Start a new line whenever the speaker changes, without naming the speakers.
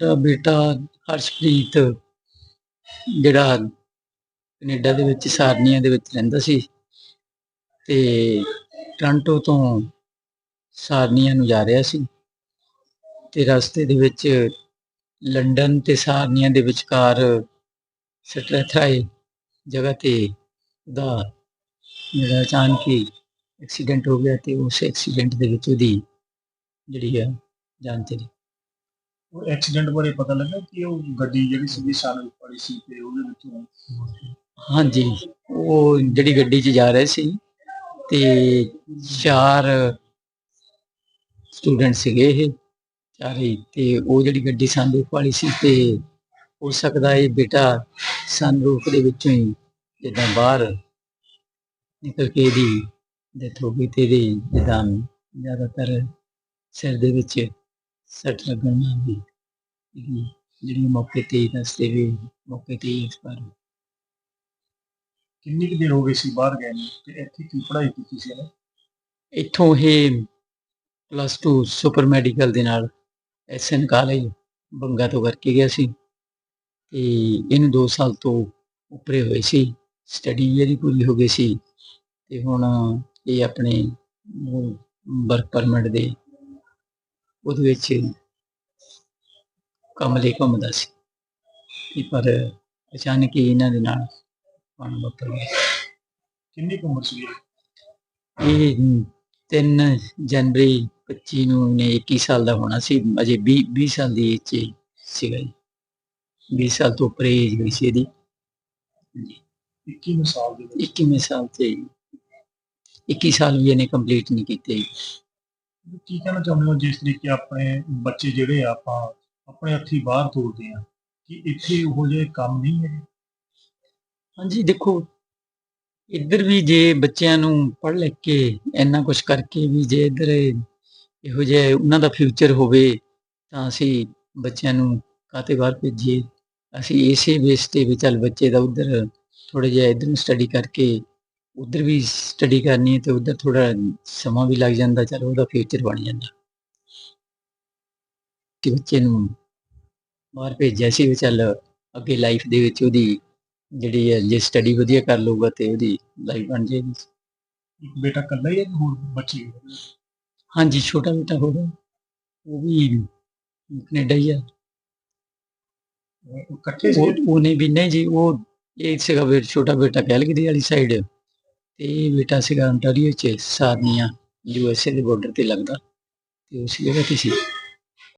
ਮੇਰਾ ਬੇਟਾ ਹਰਸ਼ਪ੍ਰੀਤ, ਜਿਹੜਾ ਕੈਨੇਡਾ ਦੇ ਵਿੱਚ, ਸਾਰਨੀਆ ਦੇ ਵਿੱਚ ਰਹਿੰਦਾ ਸੀ ਤੇ ਟੋਰਾਂਟੋ ਤੋਂ ਸਾਰਨੀਆ ਨੂੰ ਜਾ ਰਿਹਾ ਸੀ ਤੇ ਰਸਤੇ ਦੇ ਵਿੱਚ ਲੰਡਨ ਤੇ ਸਾਰਨੀਆ ਦੇ ਵਿਚਕਾਰ ਸਟ੍ਰੈਥਰਾਏ ਜਗ੍ਹਾ ਤੇ ਦਾ ਜਿਹੜਾ ਅਚਾਨਕ ਹੀ ਐਕਸੀਡੈਂਟ ਹੋ ਗਿਆ ਤੇ ਉਸ ਐਕਸੀਡੈਂਟ ਦੇ ਵਿੱਚ ਉਹਦੀ ਜਿਹੜੀ ਆ ਜਾਨ ਚਲੀ।
ਉਹ ਐਕਸੀਡੈਂਟ ਬਾਰੇ ਪਤਾ ਲੱਗਾ ਕਿ ਉਹ ਗੱਡੀ ਜਿਹੜੀ ਸੀਗੀ ਸਾਲ ਪੜੀ ਸੀ ਤੇ ਉਹਦੇ ਵਿੱਚੋਂ
ਹਾਂਜੀ। ਉਹ ਜਿਹੜੀ ਗੱਡੀ 'ਚ ਜਾ ਰਹੇ ਸੀ ਤੇ ਚਾਰ ਸਟੂਡੈਂਟ ਸੀਗੇ ਇਹ ਚਾਰੇ ਤੇ ਉਹ ਜਿਹੜੀ ਗੱਡੀ ਸੰਦੂਕ ਵਾਲੀ ਸੀ ਤੇ ਹੋ ਸਕਦਾ ਇਹ ਬੇਟਾ ਸੰਦੂਕ ਦੇ ਵਿੱਚੋਂ ਹੀ ਜਿੱਦਾਂ ਬਾਹਰ ਨਿਕਲ ਕੇ ਇਹਦੀ ਡੈਥ ਹੋ ਗਈ ਤੇ ਇਹਦੀ ਜਿੱਦਾਂ ਜ਼ਿਆਦਾਤਰ ਸਿਰ ਦੇ ਵਿੱਚ ਸੱਟ ਲੱਗਣ ਨਾਲ ਵੀ ਜਿਹੜੀ ਮੌਕੇ ਤੇ ਦੱਸਦੇ ਵੀ ਮੌਕੇ ਤੇ ਹੀ ਐਕਸਪਾਇਰ ਹੋ।
ਕਿੰਨੀ ਕੁ ਦੇਰ ਹੋ ਗਈ ਸੀ ਬਾਹਰ ਗਏ ਨੂੰ? ਤੇ ਇੱਥੇ ਕੀ ਪੜ੍ਹਾਈ ਕੀਤੀ ਸੀ ਇਹਨੇ?
ਇੱਥੋਂ ਇਹ ਪਲੱਸ 2 ਸੁਪਰ ਮੈਡੀਕਲ ਦੇ ਨਾਲ ਐਸਐਨ ਕਾਲਜ ਬੰਗਾ ਤੋਂ ਕਰਕੇ ਗਿਆ ਸੀ। ਤੇ ਇਹਨੂੰ 2 ਸਾਲ ਤੋਂ ਉੱਪਰੇ ਹੋਏ ਸੀ। ਸਟੱਡੀ ਇਹਦੀ ਪੂਰੀ ਹੋ ਗਈ ਸੀ। ਤੇ ਹੁਣ ਇਹ ਆਪਣੇ ਵਰਕ ਪਰਮਿਟ ਦੇ ਉਹਦੇ ਵਿੱਚ ਕੰਮ ਲਈ ਘੁੰਮਦਾ ਸੀ। ਤੇ ਪਰ ਅਚਾਨਕ ਹੀ ਇਹਨਾਂ ਦੇ ਨਾਲ ਪਾਣ ਵਾਪਰ ਗਿਆ।
ਕਿੰਨੀ ਕੁ ਉਮਰ ਸੀ?
ਇਹ 3 ਜਨਵਰੀ 25 ਨੂੰ ਨੇ 21 ਸਾਲ ਦਾ ਹੋਣਾ ਸੀ। ਅਜੇ 20 20 ਸਾਲ ਦੀ ਏਜ 'ਚ ਸੀਗਾ ਜੀ। 20 ਸਾਲ ਤੋਂ ਉੱਪਰ ਏਜ ਗਈ ਸੀ ਇਹਦੀ।
21 ਸਾਲ ਦੇ ਵਿੱਚ?
21ਵੇਂ ਸਾਲ 'ਚ 21 ਸਾਲ ਵੀ ਇਹਨੇ ਕੰਪਲੀਟ ਨਹੀਂ ਕੀਤੇ।
ਕੀ ਕਹਿਣਾ ਚਾਹੁੰਦੇ ਹੋ ਜਿਸ ਤਰੀਕੇ ਆਪਣੇ ਬੱਚੇ ਜਿਹੜੇ ਆ, ਆਪਾਂ ਆਪਣੇ ਹੱਥੀ ਬਾਹਰ ਤੋਰਦੇ ਆ? ਕਿ ਇੱਥੇ ਉਹੋ ਜਿਹੇ ਕੰਮ ਨਹੀਂ ਹੈ
ਹਾਂਜੀ, ਦੇਖੋ, ਇੱਧਰ ਵੀ ਜੇ ਬੱਚਿਆਂ ਨੂੰ ਪੜ੍ਹ ਲਿਖ ਕੇ ਇੰਨਾ ਕੁਝ ਕਰਕੇ ਵੀ ਜੇ ਇੱਧਰ ਇਹੋ ਜਿਹੇ ਉਹਨਾਂ ਦਾ ਫਿਊਚਰ ਹੋਵੇ, ਤਾਂ ਅਸੀਂ ਬੱਚਿਆਂ ਨੂੰ ਕਾਤੇ ਬਾਹਰ ਭੇਜੀਏ? ਅਸੀਂ ਇਸੇ ਬੇਸ ਤੇ ਵੀ ਚੱਲ ਬੱਚੇ ਦਾ ਉਧਰ ਥੋੜਾ ਜਿਹਾ ਇੱਧਰ ਨੂੰ ਸਟੱਡੀ ਕਰਕੇ ਉਧਰ ਵੀ ਸਟੱਡੀ ਕਰਨੀ ਹੈ ਤੇ ਉਧਰ ਥੋੜਾ ਸਮਾਂ ਵੀ ਲੱਗ ਜਾਂਦਾ ਚਲੋ ਉਹਦਾ ਫਿਊਚਰ ਬਣ ਜਾਂਦਾ। ਕਿ ਬੱਚੇ ਨੂੰ ਬਾਹਰ ਭੇਜਿਆ ਸੀ ਵੀ ਚੱਲ ਅੱਗੇ ਲਾਈਫ ਦੇ ਵਿੱਚ ਉਹਦੀ ਜਿਹੜੀ ਹੈ ਜੇ ਸਟੱਡੀ ਵਧੀਆ ਕਰ ਲਊਗਾ ਤੇ ਉਹਦੀ ਲਾਈਫ ਬਣ ਜਾਏਗੀ।
ਬੇਟਾ ਇਕੱਲਾ ਹੀ ਹੈ ਕਿ ਹੋਰ ਬੱਚੇ?
ਹਾਂਜੀ ਛੋਟਾ ਬੇਟਾ ਹੋਗਾ ਉਹ ਵੀ ਕੈਨੇਡਾ ਹੀ ਆ
ਉਹ ਇਕੱਠੇ ਸੀ?
ਉਹ ਉਹਨੇ ਵੀ ਨਹੀਂ ਜੀ ਉਹ ਇਹ ਸੀਗਾ ਵੀ ਛੋਟਾ ਬੇਟਾ ਕੈਲਗਰੀ ਵਾਲੀ ਸਾਈਡ ਤੇ ਇਹ ਬੇਟਾ ਸੀਗਾ ਅੰਟਾਰੀਓ ਚ, ਸਾਰਨੀਆ ਯੂ ਐਸ ਏ ਦੇ ਬਾਰਡਰ ਤੇ ਲੱਗਦਾ, ਤੇ ਉਸ ਜਗ੍ਹਾ ਤੇ ਸੀ।